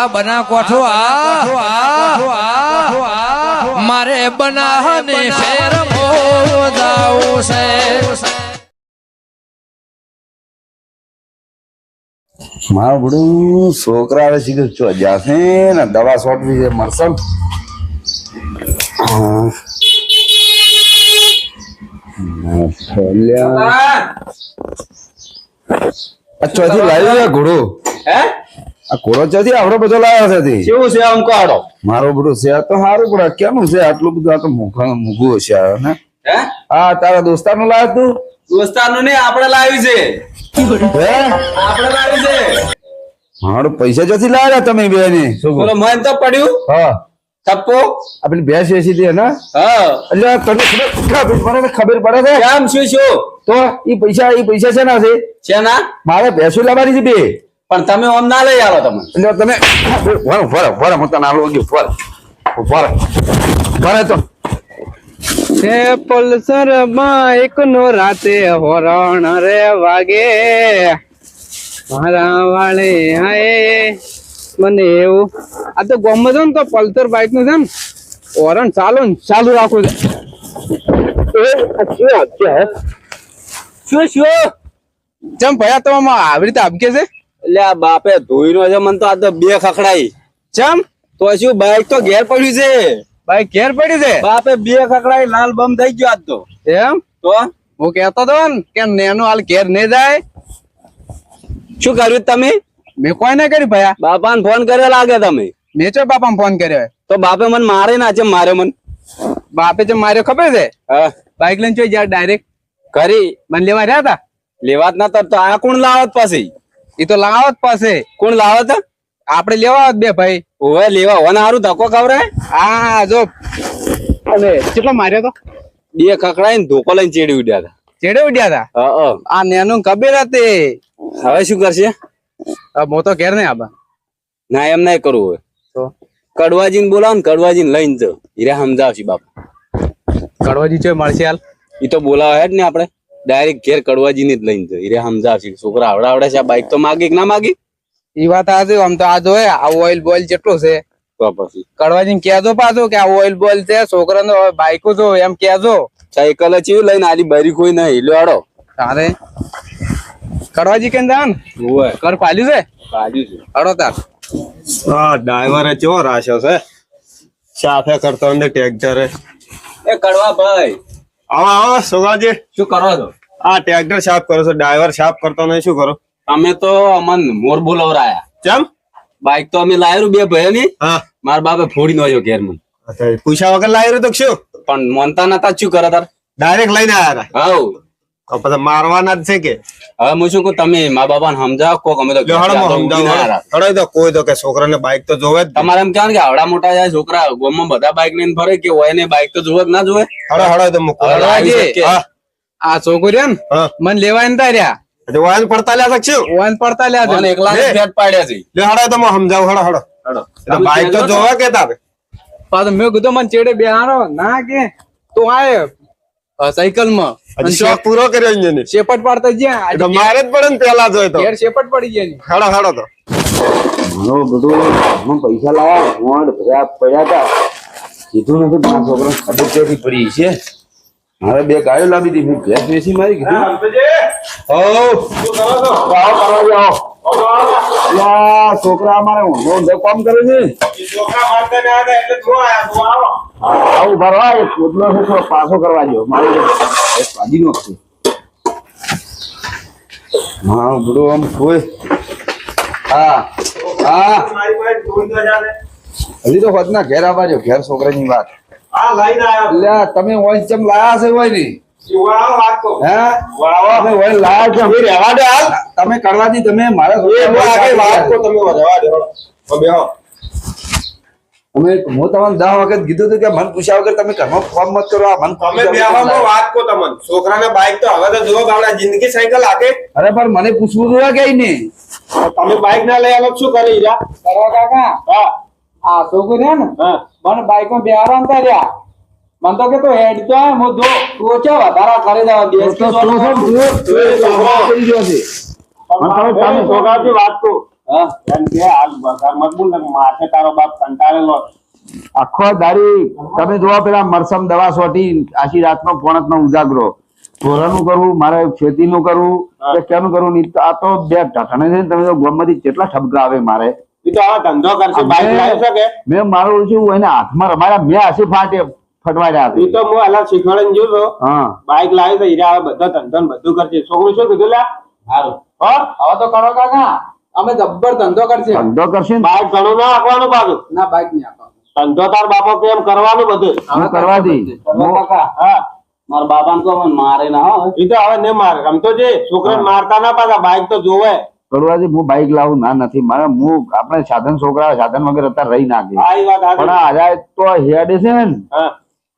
આ બના કોઠો આ મારે બનાહને ફેર મોદાવું છે મારું બધું છોકરા આવે છે કે જાશે ને દવા સોટવી છે મળશે ને. હા. ના, ફેલ્યા. આ ચોથી લાવ્યો ઘોડો હે આ ઘોડો ચોથી આવડો બધો લાવ્યો છે કેવું છે આમ કાઢો મારો બધું છે આ તો સારું પડે કેનું છે? આટલું બધું આ તો મૂંઘા મૂંઘું હશે આ, ને? હા? તારા દોસ્તારનું લાવ્યો તું? દોસ્તારનું નહીં આપણે લાવ્યું છે. હે? આપણે લાવ્યું છે. મારું પૈસા જતી લાવ્યા તમે બે ને શું બોલો મન તો પડ્યું. હા. થપ્પો આ પેલી ભેંસ વેચી દે ને હા. એટલે તને ખબર મને ખબર પડે છે? કેમ શું શું? તો એ પૈસા એ પૈસા છે ના છે? છે ના મારે ભેંસો લાવવાની છે બે. પણ તમે ઓમ ના લઈ આવો તમે. એટલે તમે વર વર વર હું તને આલો ગયો વર વર વર તો. તે પલ્સર એક નો રાતે હોરણ રે વાગે. મારા વાળે હાય. મને એવું આ તો ગમે છે ને તો પલ્સર બાઈકનું છે ને. હોરણ ચાલુ ને ચાલુ રાખવું છે. એ, શું શું શું? ચમ ભયા તો આવી રીતે આપકે છે? એટલે આ બાપે ધોઈ નો છે મને તો આ તો બે ખખડાઈ. ચમ? તો શું બાઈક તો ઘેર પડ્યું છે? બાઈક ઘેર પડી છે? બાપે બે ખખડાઈ લાલ બમ થઈ ગયો આજ તો. એમ? તો? હું કેતો તો ને કે નેનો હાલ ઘેર નહીં જાય. શું કર્યું તમે? મેં કોઈ ના કરી ભયા? બાપાને ફોન કર્યો લાગે તમે? મેં ચો બાપા ફોન કર્યો? તો બાપે મને મારે ના છે મારે મન. બાપે જે માર્યો ખબર છે? બાઈક લઈને જોઈ જાય ડાયરેક્ટ કરી મને લેવા રહ્યા હતા? લેવાત ના તો આ કોણ લાવત પછી? એ તો લાવત પાસે. કોણ લાવત? આપડે લેવા આવત બે ભાઈ. ઓવે લેવા હોને સારું ધક્કો ખવરાય હા જો. અને કેટલો માર્યો તો? બે ખખડાઈને ધોકો લઈને ચેડી ઉડ્યા હતા. ચેડે ઉડ્યા હતા. આ નેનું કબીર હતી. હવે શું કરશે? હું તો ઘેર નહીં આબા. ના એમ નહીં કરવું હોય. તો? કડવાજી ને બોલાવો ને કડવાજી ને લઈને જો. હીરા સમજાવશે બાપ. કડવાજી ચોય મળશે હાલ. એ તો બોલાવે જ ને આપણે. ડાયરેક્ટ ઘેર કડવાજીને જ લઈને જઈ રે સમજાવશે છોકરા આવડા આવડે છે આ બાઈક તો માગી કે ના માગી? એ વાત આજે આમ તો આ જોયે આ ઓઇલ બોઇલ જેટલો છે. તો પછી? કડવાજી કહેજો પાછો કે આ ઓઇલ બોઇલ છે છોકરાનો બાઈકો જો એમ કહેજો. સાયકલ ચીવ લઈને આલી બારી કોઈ નહીં હિલો. આડો તારે? કડવાજી કેમ જાન? ઓય કર પાલ્યું છે? પાલ્યું છે. અડો તાર. હા ડ્રાઈવરે ચો રાશો છે સાફે કરતો અંદર ટ્રેક્ટર એ કડવા ભાઈ. આવો આવો સોગાજી. શું કરો છો? આ ટ્રેક્ટર સાફ કરો છો ડ્રાઈવર સાફ કરતો નહીં શું કરો? અમે તો અમન મોર બોલાવરાયા. ચમ? બાઈક તો અમે લાવ્યું બે ભાઈ ની હા. મારા બાપે ફોડી નો ઘેર મને પૂછા પૂછ્યા વગર લાવ્યું તો શું? પણ મોનતા નતા શું કરે તાર? ડાયરેક્ટ લઈને આવ્યા હતા તો પછી મારવાના જ છે કે? હવે હું શું કહું તમે મા બાપા ને સમજાવો કોક અમે તો સમજાવું તો કોઈ તો કે છોકરાને બાઈક તો જોવે તમારે એમ કહેવાય કે આવડા મોટા જાય છોકરા ગામમાં બધા બાઈક લઈને ફરે કે હોય ને બાઈક તો જોવે ના જોવે? હળો હળો તો મૂકો. આ છોકરીઓ ને હા. મને લેવા ને રહ્યા હજુ વાયન પડતા લ્યા છે વાન પડતા લ્યા મને છે. એકલા ને ફેટ પાડ્યા છે. લે હડા એ તો હું સમજાવું હળો હળો હળો. બાઈક તો જોવા કે તારે? પાછો મેં કીધું મને ચેડે બેહારો ના કે. તું આય. સાયકલમાં હજી શેક પૂરો કર્યો ઇન્જિન ને. શેપટ પાડતા જ્યાં. એટલે તો મારે જ પડે ને પેલા જોય તો. ઘેર શેપટ પડી ગયા હડા હળો તો. મારો બધું હું પૈસા લાવ્યા હું બધા પડ્યા હતા કીધું નથી પાંચ છોકરા ખબર ક્યાંથી પડી છે. મારે બે ગાયો લાવી હતી હું ભેંસ વેચી મારી કીધું. છોકરા અમારે ઊંધો ઊંધો કામ કરે છે. આવું. ભરવા એ કોદલો છે પાછો કરવા જો મારે પાડી નો છે. હા બધું આમ કોઈ. હા હા. હજી તો હોદના ઘેર આવવા જો ઘેર છોકરાની વાત. એટલે તમે હોય ચમ લાયા છે હોયની? તમે હોય લાયા છો. હવે રહેવા દે હાલ. તમે કરવાથી તમે મારા તમે હું તમને દસ વખત કીધું હતું કે મન પૂછ્યા વગર તમે ઘરમાં ફોન મત કરો આ મન પૂછ્યા વગર છોકરાને બાઈક તો હવે તો જુઓ બાપડા જિંદગી સાયકલ આકે અરે પણ મને પૂછવું હતું કે નહીં? તમે બાઈક ના લઈ આવો શું કરી જા કરવા કાકા? આ છોકરી છે ને? મને બાઈકમાં બેહારો અંતા રહ્યા મને તો કે તો હેડ તો હું દો ઓછા વધારા કરી દેવા દેશ તો તો તો તો તો કરી દ્યો છે. છોકરાથી વાત કહું હા. એમ કે આ ઘરમાં જ ને માથે તારો બાપ કંટાળેલો આખો દારી તમે જોવા પેલા મરસમ દવા સોટી આખી રાતનો પોણકનો ઉજાગરો. ઢોરાનું કરવું મારે ખેતીનું કરવું કે કેનું કરવું નહીં તો આ તો બે છે તમે તો કેટલા ઠપકા આવે મારે. એ તો હવે ધંધો કરશે. બાઈક લાવી શકે મેં મારું શું એને હાથમાં રમાડ્યા મેં હાથે ફાટે ફટવાડ્યા એ તો હું હાલા શીખવાડીને જોયો હા. બાઈક લાવી તો હીરા હવે ધંધો બધું કરશે. છોકરું શું કીધું લ્યા? સારું હવે તો કરો કાકા અમે જબ્બર ધંધો કરશે. ધંધો કરશે બાઈક ઘણું ના આપવાનું બાજુ ના બાઈક નહીં આપવાનું. ધંધો તાર બાપો કેમ કરવાનું બધું? હું કરવા દી કાકા. હા. મારા બાપાને મને મારે ના એ તો હવે નહીં મારે. રમતો જે છોકરાને મારતા ના પાછા બાઈક તો જોવે. કરવાથી હું બાઈક લાવું ના નથી. મારે હું આપણે સાધન છોકરા સાધન વગર અત્યારે રહી નાખી પણ આજે તો હેડે છે ને હું.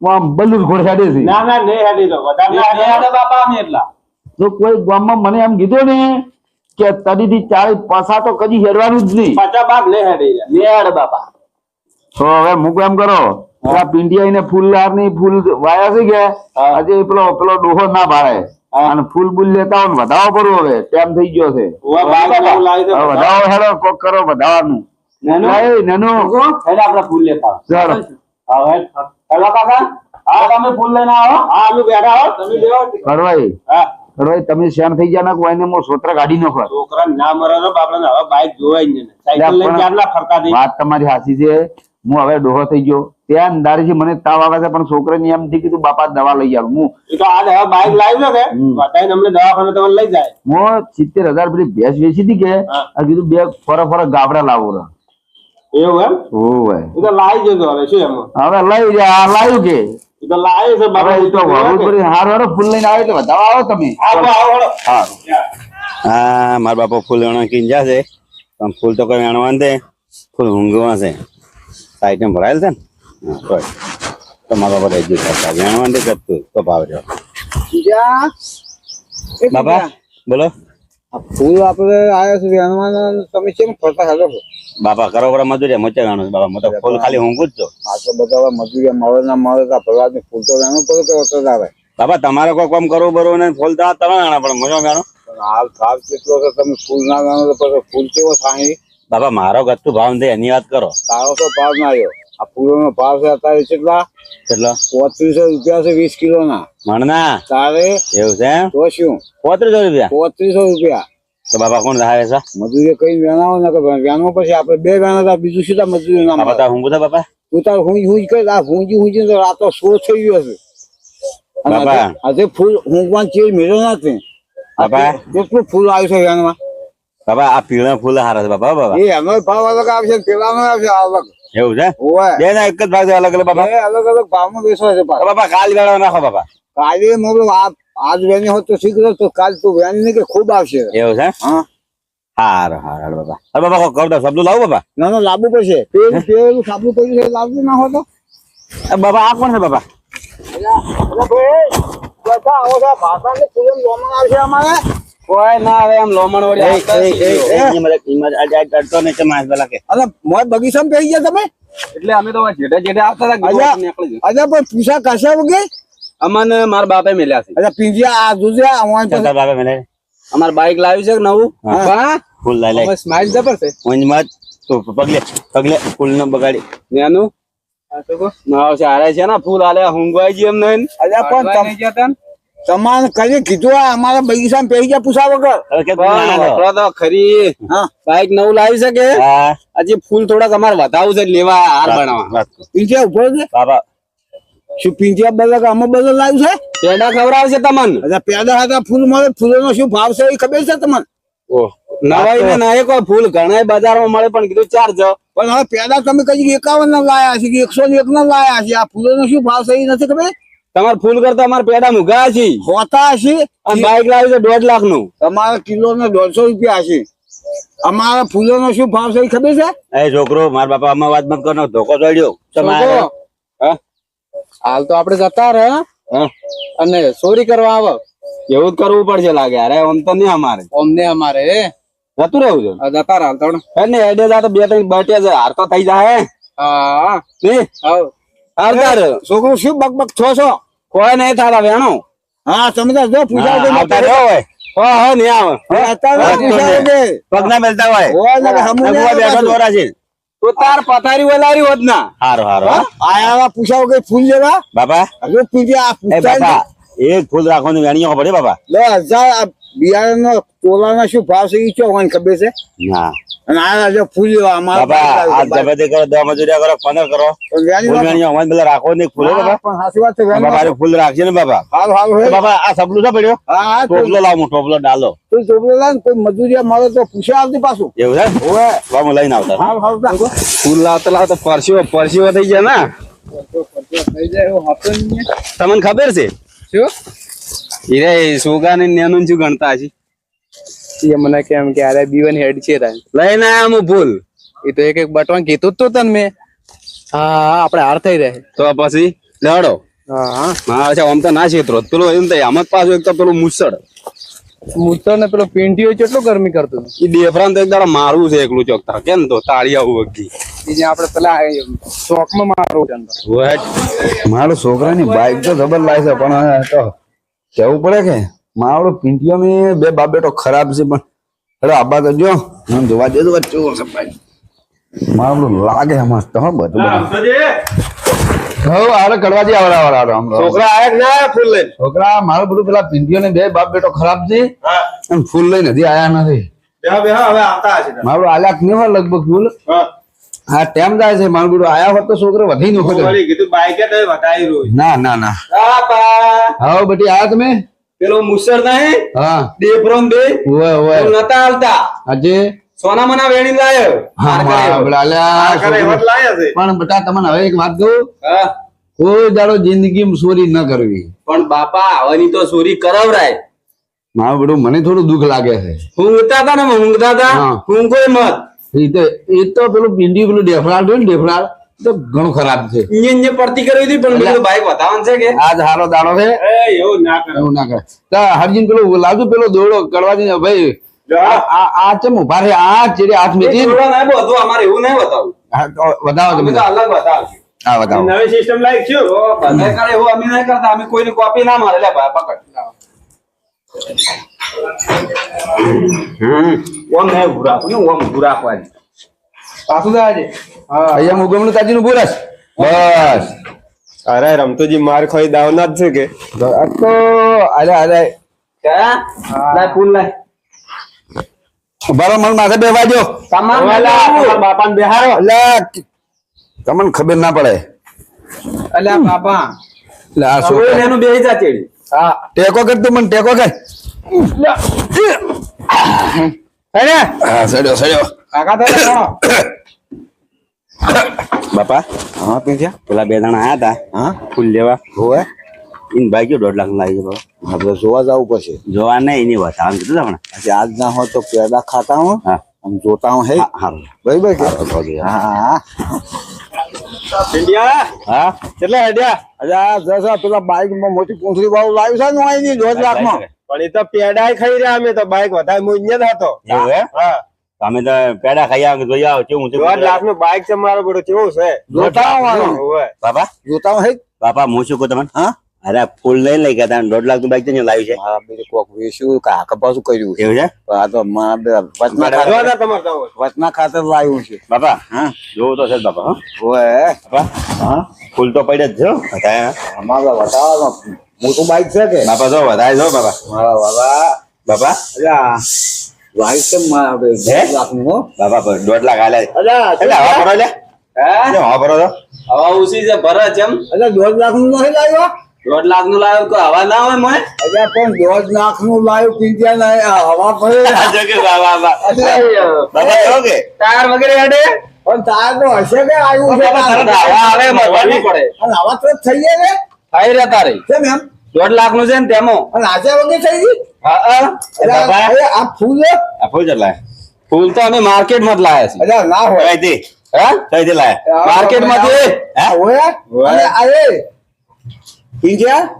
આમ બલુર ઘોડ હેડે છે. ના ના નહીં હેડી તો. વધારે બાપા અમે એટલા. તો કોઈ ગામમાં મને એમ કીધું ને કે તડીથી ચાળી પાસા તો કદી હેડવાનું જ નહીં. પાછા બાપ લે હેડે લે લેડ બાપા. તો હવે મૂકો એમ કરો. પેલા પિંડિયા ને ફૂલની ફૂલ વાયા છે કે? હજી પેલો પેલો ડોહો ના ભાડે અને ફૂલ બુલ લેતા હોય વધાવો પડવો હવે ટાઈમ થઈ ગયો છે? વધાવો હેડો કોક કરો વધાવાનું. નાનું? લાય, આપણે ફૂલ લેતા ચાલો. હવે હેલો કાકા. હા તમે ફૂલ લઈને આવો. હા બેઠા હો. તમે લેવો કરવાઈ હા. કરવાઈ તમે શેણ થઈ ગયા ના? કોઈને મો સોત્ર કાઢી નાખો. છોકરા ના મરે તો હવે બાઈક જોવાય સાયકલ લઈને ફરતા વાત તમારી સાચી છે. હું હવે ડોહો થઈ ગયો. ત્યાં અંધારેથી મને તાવ આવે છે પણ છોકરાને એમ થી કીધું બાપા દવા લઈ આવ. હું તો આ દવા બાઈક લાવી લો કે? હમ. બતાવીને અમને દવાખાને તમને લઈ જાય. હું સિત્તેર હજાર પેલી ભેંસ વેચી હતી કે. આ કીધું બે ફરક ફરક ગાબડા લાવો રે. એવું એમ? ઓવે એ તો લાવી જજો હવે શું એમ? હવે લઈ જા આ લાવ્યું કે? એ તો લાવી છે બાપા. એ તો વહુ પરી હાર હારો ફૂલ લઈને આવે એટલે વધાવો આવો તમે. આવો આવો. હા. હા મારા બાપા ફૂલ વેણવા કીન છે. પણ ફૂલ તો કઈ વેણવા દે ફૂલ ઊંઘવા છે. આઈટમ ભરાયેલ છે ને? કોઈ તો મારા બાપા રહી કરતા વેણવા દે કરતું તો ભાવ રહ્યો. બાપા બોલો. ફૂલ આપણે આવ્યા છે હનુમાન તમે કેમ ફરતા હાલો બાપા કરો પડે મજૂરી મચા છે બાપા. તો ફૂલ ખાલી હું જ આ તો બધા મજૂરી મળે ના મળે તો ભરવાથી ફૂલ તો ગાણું પડે તો વસ્તુ આવે બાપા તમારે કોઈ કામ કરવું બરોબર ને ફૂલ તો તમે ગાણા પણ મજો ગાણો. હાલ ભાવ કેટલો છે? તમે ફૂલ ના ગાણો તો પછી ફૂલ કેવો થાય? બાપા મારો ગતું ભાવ નથી એની વાત કરો. તારો તો ભાવ ના આવ્યો આ ફૂલોનો ભાવ છે અત્યારે કેટલા? કેટલા? પોત્રીસો રૂપિયા છે વીસ કિલો ના મણના? તારે? એવું છે તો શું? પોત્રીસો રૂપિયા? પોત્રીસો રૂપિયા. તો બાપા કોણ થાય છે? મજૂરી કઈ વેણાવો ને વેણવો પછી આપણે બે વેણા હતા બીજું સીધા મજૂરી ના બાપા હું બધા બાપા. તું તાર હું હું કઈ આ હુંજી હુંજી તો રાતો સો થઈ ગયો છે. બાપા. આજે- ફૂલ હું પણ ચીજ મેળો નથી. બાપા. કેટલું ફૂલ આવ્યું છે વેણમાં બાપા આ પીળા ફૂલ હારા છે બાપા બાબા. એ એનો ભાવ અલગ આવશે ને પેલાનો આવશે અલગ. એવું છે? બે ના એક જ ભાવ છે અલગ અલગ બાબા. અલગ અલગ ભાવમાં બેસો છે બાબા કાલ વેળા નાખો બાપા કાલે મોકલો આ- આજ વેની હોત તો શીઘ્ર તો કાલ તું વેની કે ખૂબ આવશે. એવું છે? હા. હાર હાર બાપા અરે બાબા કર દો સબલું લાવું બાપા ના ના લાવવું પડશે. પેલું પેલું સાબલું પડ્યું છે લાવવું ના હોતો તો. બાપા આ કોણ છે બાપા બધા આવો છે ભાષાને ફૂલમ લોમણ આવશે અમારે. કોઈ ના આવે એમ લોમણ વળી અને મોય બગીચામાં પહેરી ગયા તમે? એટલે અમે તો જેડે જેડે આવતા હતા. નીકળી પણ પૂછા કશા વગર? અમને મારા બાપે મેલ્યા છે. અચ્છા પિંજિયા આ અમારે પાસે- બાપે મેલે અમાર બાઈક લાવી છે નવું? હા. ફૂલ લઈ લે સ્માઈલ જબર છે. ઊંજ મત તું પગલે પગલે ફૂલ ન બગાડી. નેનું? મારો છે હારે છે ને ફૂલ હાલે હુંગવાઈ જી એમને અલ્યા પણ તમ- તમારે કઈ કીધું આ અમારા બગીચામાં પેરી ગયા પૂછા વગર. તો ખરી. હા. બાઈક નવું લાવી શકે? હજી ફૂલ થોડા તમારે વધાવું છે લેવા હાર બનાવવા વાત ઊભો છે? શું પિંજિયા બદલ અમે બદલ લાવ્યું છે? પેડા ખવડાવશે તમને. અચ્છા પેદા હતા ફૂલ મળે ફૂલોનો શું ભાવ છે એ ખબર છે તમને? નવાઈ ને ના એક ફૂલ ઘણા બજારમાં મળે પણ કીધું ચાર્જ પણ હવે પેદા તમે કઈ એકાવન ના લાયા છે કે એકસો ને એક ના લાયા છે? આ ફૂલોનો શું ભાવ છે એ નથી ખબર? તમારે ફૂલ કરતા અમારે પેડા મુગા છે હોતા છે અને બાઈક લાવી છે દોઢ લાખનું તમારા કિલો ને દોઢસો રૂપિયા છે અમારા ફૂલોનો શું ભાવ છે ખબર છે? એ છોકરો મારા બાપા આમાં વાત મત કરનો ધોકો ચડ્યો તમારે હા? હાલ તો આપડે જતા રહે હા. અને ચોરી કરવા આવે. એવું જ કરવું પડશે લાગે અરે ઓમ તો નહીં અમારે. અમને અમારે જતું રહેવું છે? જતા હાલ તો. હે ને એડે જા તો બે ત્રણ બટ્યા છે હાર તો થઈ જાય હા? નહીં? હાર તાર છોકરો શું બક બક છો છો? કોઈ નહીં તારા વેણો. હા સમજા જો પૂજા આવતા રહ્યો હોય. હા નહીં આવે. પગના મેલતા બેઠો દોરા છે. તો તાર પથારી વલારી હોત ના. હારો હારો આયા પૂછાવ કઈ ફૂલ જેવા? બાપા. હવે પૂછે આ બાપા એક ફૂલ રાખવાનું વેણીઓ પડે બાપા? લે હજાર આ બિયારણનો તોલાના શું ભાવ છે? ઈ ચો ખબર છે? ના. ફૂલ જેવા અમારા બાપા આ પાસે જબરદસ્ત કરો દવા મજૂરિયા કરો પંદર કરો. પણ વ્યાની ફૂલ વાત- વેણીઓ અમારે પેલા રાખો ને આ સબલું પડ્યો? ટોપલો લાવું ટોપલો ડાલો. લાવ કોઈ મજૂરિયા મળે તો પૂછે આવતી પાછું. એવું છે? લઈને આવતા. ફૂલ લાવતા લાવતા પરસીઓ પરસીઓ થઈ જાય ના તમને ખબર છે? શું? હીરે સોગા ને નેનું શું ગણતા છે એ મને કેમ કે અરે બીવન હેડ છે તાન લઈને આયા હું ભૂલ. એ તો એક એક બટવાન કીધું તો તને મેં. હા આપણે હાર થઈ રહે. તો પછી લડો હા હા. મારા આમ તો ના છેતરો પેલું એમ તો આમ જ પાછું એક તો પેલું મુસળ મૂતર ને પેલો પિંટીઓ કેટલું ગરમી કરતું એ દેફરાન તો એક દાડા મારવું છે એકલું ચોકતા કેમ તો તાળી આવું વગી. બીજે આપણે પેલા શોખમાં મારો છે. મારો છોકરાની બાઈક તો જબર લાગે છે પણ તો કેવું પડે કે? મારો પિંટીઓ બે બાપ બેટો ખરાબ છે પણ અરે આબા તો જો મને જોવા દેજો વચ્ચે મારું લાગે મસ્ત હો બધું હવે આરે કડવાજી આવડા આમ તો. છોકરા આયા કે ના ફૂલ લઈ છોકરા મારો બધું પેલા પિંટીઓ ને બે બાપ બેટો ખરાબ છે હા. અને ફૂલ લઈ નથી આયા નથી. બેહા બેહા હવે આવતા હશે. મારું આલાક નહીં હોય લગભગ ફૂલ? હા. ટાઈમ જાય છે મારું બધું આયા હોત તો છોકરો વધી નો કીધું બાઈકે તો વધારી રહ્યું ના ના ના. હા બેટી આયા તમે? પેલો મુસર નહીં હા. દેફરોન બે ઓવે ઓવે નતા હાલતા. આજે? સોના મના વેણી લાયો. પણ બટા તમને હવે એક વાત કહું. હા. કોઈ દાડો જિંદગીમાં ચોરી ન કરવી. પણ બાપા આવવાની તો ચોરી કરાવરાય. મારું બધું મને થોડું દુઃખ લાગે છે. ઊંઘતા હતા ને ઊંઘતા હતા. ઊંઘો મત એ તો પેલું પિંડી પેલું ડેફરાળ ને એ તો ઘણું ખરાબ છે. જે પડતી કરવી હતી પણ બધું બાઈક બતાવવાનું છે કે? આજ હારો દાડો છે. એવું ના કરે. એવું ના કરે. તો હરજીન પેલું લાવજો પેલો દોડો કડવાજી ભાઈ આ ચમ ઊભા રે આ ચેડે હાથ મેથી દોડો ના બધું અમારે એવું નહીં બતાવું. બતાવો તમે. તો અલગ બતાવશું. હા બતાવો નવી સિસ્ટમ લાઈક છે બધા કરે એવું અમે નહીં કરતા અમે કોઈની કોપી ના મારે. લે ભાઈ પકડ. હમ. ઓમ નહીં ઉભું રાખવું ઓમ ઉભું રાખવાની. પાછું જાય છે અહીંયા મુગમનું તાજીનું બોરસ બસ. અરે રમતોજી માર ખાઈ દાવના જ છે કે? તો અરે અરે લાય ફૂલ લાય. બરો મન માથે બેવા જો તમામ બાપાને બેહારો એટલે તમને ખબર ના પડે. અલ્યા બાપા. એટલે આ છોકરા. એનું બેહી જા હા. ટેકો કર તું મને ટેકો કર. અરે. હા સડ્યો સડ્યો. કાકા તો બાપા હા પીંછ્યા પેલા બે જણા આયા હતા હા? ફૂલ લેવા. હોવે? ઇન ભાગ્યો દોઢ લાખ લાગી ગયો આપણે જોવા જવું પડશે. જોવા નહીં એની બતાવવાનું કીધું તમને? પછી આજ ના હોય તો પેડા ખાતા હું હા. આમ જોતા હું હે? હા હારું. બરાબર કે. હા હા. ઇન્ડિયા હા? કેટલા હેડ્યા? અરે આ જસા પેલા બાઈકમાં મોટી પૂંછડી વાળું લાવ્યું છે ને અહીંની દોઢ લાખમાં પણ એ તો પેડાય ખાઈ રહ્યા અમે તો બાઈક વધારે અહીંયા જ હતો હે? હા તો અમે તો પેડા ખાઈ આવો જોઈ આવો કેવું છે દોઢ લાખનું બાઈક છે મારો બધો કેવું છે? જોતા બાપા? જોતા હું બાપા હું શું કહું તમને? હા? અરે ફૂલ લઈ લઈ ગયા તા દોઢ લાખનું બાઈક તો લાવ્યું છે. હા બીજું કોક વેચ્યું કાકા પાછું કર્યું? એવું છે? આ તો વચના ખાતર લાવ્યું છે. બાપા હા? જોવું તો છે બાપા હોય બાપા હા? ફૂલ તો પડે જ છે અમારા વટાવાનો મોટું બાઈક છે કે? બાપા જો વધારે જો બાપા. બાપા? બાપા દોઢ લાખ આલે. એટલે હવા ભરો લે. હવા ભરો તો હવા ઉસી છે ભરત એમ. અલ્યા દોઢ લાખનું નહીં લાવ્યો દોઢ લાખનું લાવ્યો કોઈ હવા ના હોય મોય અલ્યા પણ દોઢ લાખનું લાવ્યું પીંજ્યા નહીં હવા પડે કે બાબા બાબા કહો કે? ટાયર વગેરે હેડે? પણ તાર તો હશે કે આવ્યું છે હવા આવે મરવાની પડે. અને હવા તો થઈ જાય ને. થઈ રહ્યા તારી. કેમ એમ? દોઢ લાખનું છે ને તેમાં. અને આજે વગેરે થઈ ગઈ? આ ફૂલ આ ફૂલ ફૂલ તો અમે માર્કેટમાં જ લાયા છે ના હોય. કઈ દી? કઈ દી લાયા? માર્કેટમાં હોય.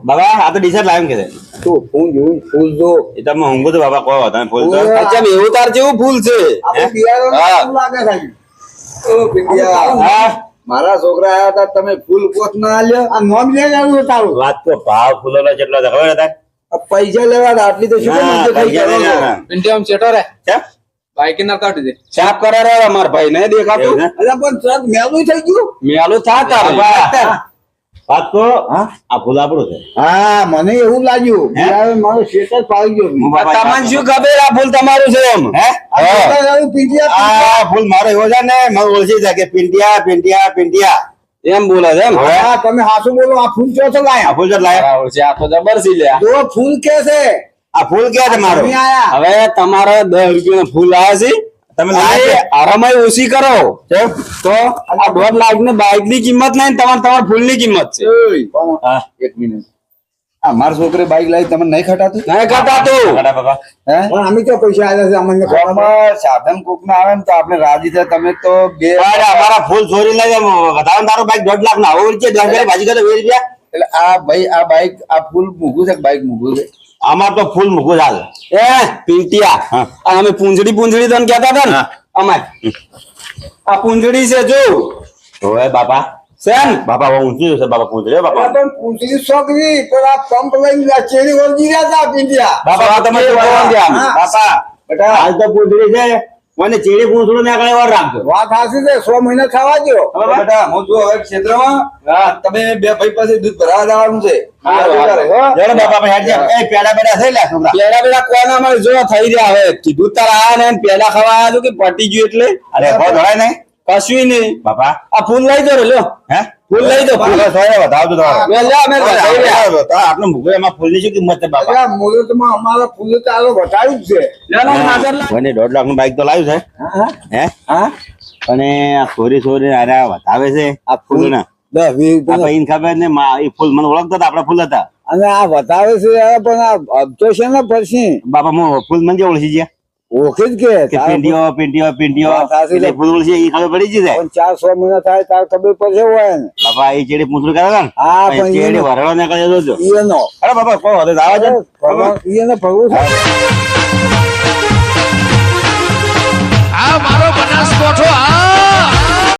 બાબા આ તો ડીસર લાવ્યું કે છે. તું ફૂલ ફૂલ જો. એ તમે ઊંઘો તો બાબા કહો તમે ફૂલ તો. અચ્છા એવું તાર જેવું ફૂલ છે. લાગે સાહેબ? ઓ. હા. મારા છોકરા આયા હતા તમે ફૂલ પોત ના આલ્યો. આ નોમ લઈને આવ્યું તારું. વાત તો ભાવ જેટલો ખબર હતા પૈસા લેવા આટલી તો શું આમ ચેટો રે? બાઈક ના કાઢી દે. સાફ કરે રે અમાર ભાઈ ને દેખાતું? છે? પણ તરત મેલું થઈ ગયું? મેલું થા તારે વાત તો આ ભૂલ આપણું છે. હા મને એવું લાગ્યું. મારો શેઠ જ પાડી ગયો તમને શું ખબર? આ ફૂલ તમારું છે એમ. હે? આ પીંજિયા, આ ફૂલ મારો એવો છે ને મને ઓળખી જાય કે પિંડિયા પિંડિયા પિંડિયા એમ બોલે છે એમ? હા તમે હાસુ બોલો આ ફૂલ કયો છો લાયા? ફૂલ લાયા. છે આ તો જબર લે લ્યા જો ફૂલ કે છે? આ ફૂલ કે છે મારો? આયા. હવે તમારે દસ રૂપિયા ફૂલ આવ્યા છે. તમે આરામાઈ ઓછી કરો. તો? આ દોઢ લાખની બાઇકની કિંમત નહીં તમારે તમારા ફૂલની કિંમત છે. એક મિનિટ. મારા છોકરે બાઈક લાવી તમને નહીં ખટાતું? નહીં ખટાતું. પણ અમે તો પૈસા આવ્યા છે? અમને સાધન કોક ના આવે ને તો આપણે રાજી થાય. તમે તો બે અમારા ફૂલ ચોરી લઈ વધારે તારો બાઈક દોઢ લાખ ના હોય છે. દસ ભાજી કરે વીસ રૂપિયા. એટલે આ ભાઈ આ બાઈક આ ફૂલ મૂકું છે બાઈક મૂકું છે? અમાર તો ફૂલ મૂકું ચાલે એ પીટિયા. હા. આ અમે પૂંજડી પૂંજડી તને કહેતા હતા ને. અમાર. આ પૂંજડી છે જો. ઓય બાપા. છે બાપા ઊંચી છે બાપા પૂછ બાપા પણ પૂંછડી છોકરી પણ આ પંપ લઈને આ ચેરી વળગી રહ્યા હતા પિંડિયા બાપા તમે ગયા? હા. બાપા બેટા આજ તો પૂંછડી છે મને ચેડી પૂંછડું ને આગળ વાર રાખજો વાત હાસી છે સો મહિના ખાવા દો બેટા હું જો હવે ક્ષેત્રમાં તમે બે ભાઈ પાસે દૂધ ભરાવા જવાનું છે જોડે બાપા હેડ જા. એ પેડા પેડા થઈ લે છોકરા પેલા પેલા કોના અમારે જો થઈ રહ્યા હવે કીધું તારા આયા ને પેલા ખાવા આવ્યા કે પટી ગયું એટલે અરે હો ધોળાય નહીં કશું નહીં. બાપા. આ ફૂલ લઈ દો રે લ્યો. હે? ફૂલ લઈ દો ફૂલ. હવે બતાવજો તમારે. લે લ્યા, મેં. આટલું મૂકવું એમાં ફૂલની શું કિંમત છે બાપા? અલ્યા, મુહૂર્તમાં અમારા ફૂલ તો આલો જ છે. લ્યો, નજર લા મને દોઢ લાખનું બાઈક તો લાવ્યું છે. હે હા. અને આ સોરી સોરી આરે આ બતાવે છે આ ફૂલ ના આ ખબર ને મા- એ ફૂલ મને ઓળખતા હતા આપડા ફૂલ હતા. અને આ બતાવે છે પણ આ અબતો છે ને પછી. બાપા હું ફૂલ મને ઓળખી ગયા. ઓકે જ ચાર સો મહિના થાય તાર ખબર પડશે હોય છે એને ભગવું આ મારો બનાસકોઠો આ